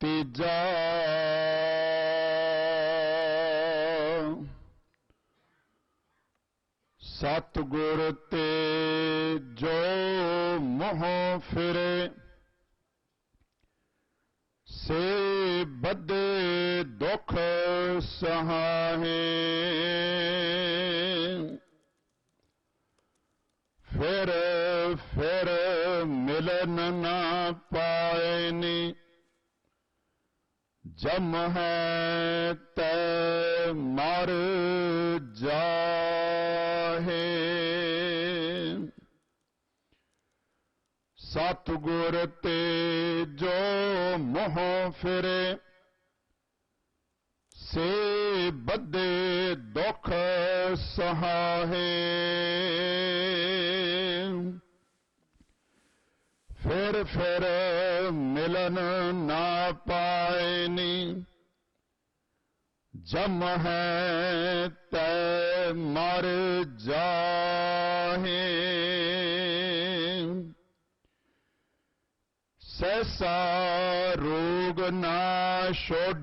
ਤੀਜਾ ਸਤਿਗੁਰ ਤੇ ਜੋ ਮੋਹ ਫਿਰੇ ਸੇ ਬੱਦੇ ਦੁਖ ਸਹਾਹੇ ਫਿਰ ਫਿਰ ਮਿਲਨ ਨਾ ਪਾਇਨੀ जम है ते मर जाहे। सतगुर ते जो मोह फिरे से बदे दुख सहाहे। फिर फिर मिलन ना पायनी। जम है तय मर जाहे। सैसा रोग ना छोड़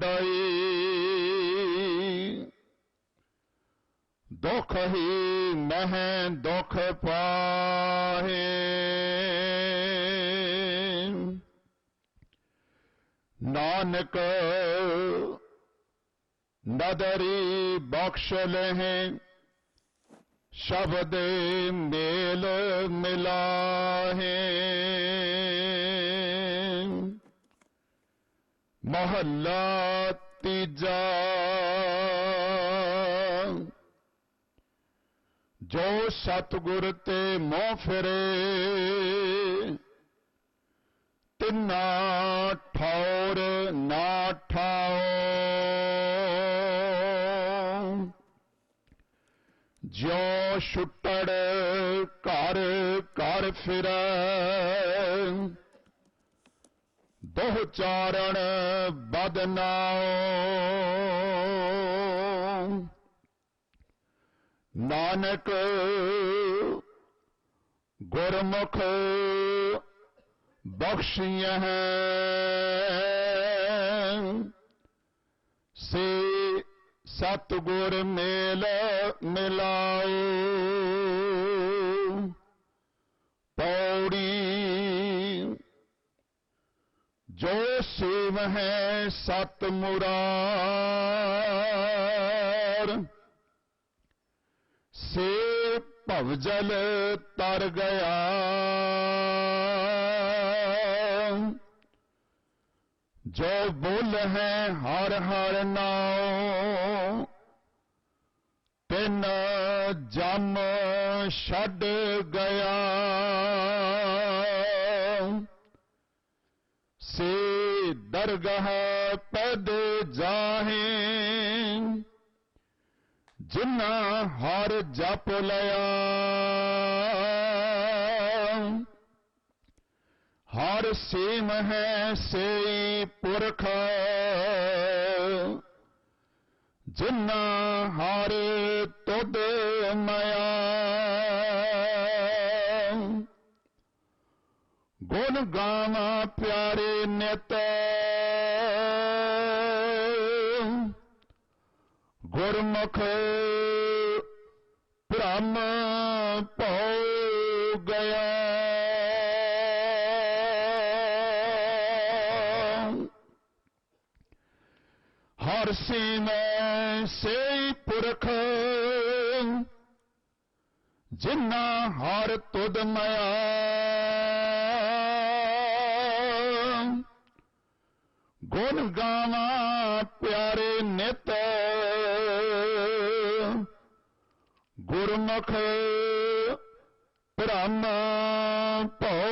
दुख ही मह दुख पाहे। नानक। नदरी बक्षल है शब्द मेल मिला है मोहल्ला तीजा, जो सतगुर ते मोह फिरे तिना ਜਿਉ ਛੁੱਟੜ ਘਰ ਘਰ ਫਿਰੈ। ਬਹੁ ਚਾਰਣ ਬਦਨਾਓ ਨਾਨਕ ਗੁਰਮੁਖ ਬਖਸ਼ੀਆਂ ਸੇ सतगुर मेल मिलाओ पौड़ी जो शिव है सत मुरार से भवजल तर गया। जो बोल है हर हर नाओ तिन जम छड गया। से दरगाह पद जाहे, जिन्ना हर जप लया। सीम है से पुरख। जिन्ना हारे तुद मया। गुण गावा प्यारे नित। गुरमुख ब्रह्म पौ गया। ਵਰਸੀਵੇਂ ਸੇਈ ਪੁਰਖ ਜਿੰਨਾ ਹਰ ਤੁਦ ਮਿਆ ਗੁਣ ਗਾਵਾ ਪਿਆਰੇ ਨਿਤ ਗੁਰਮੁਖ ਬ੍ਰਹਮ ਭਉ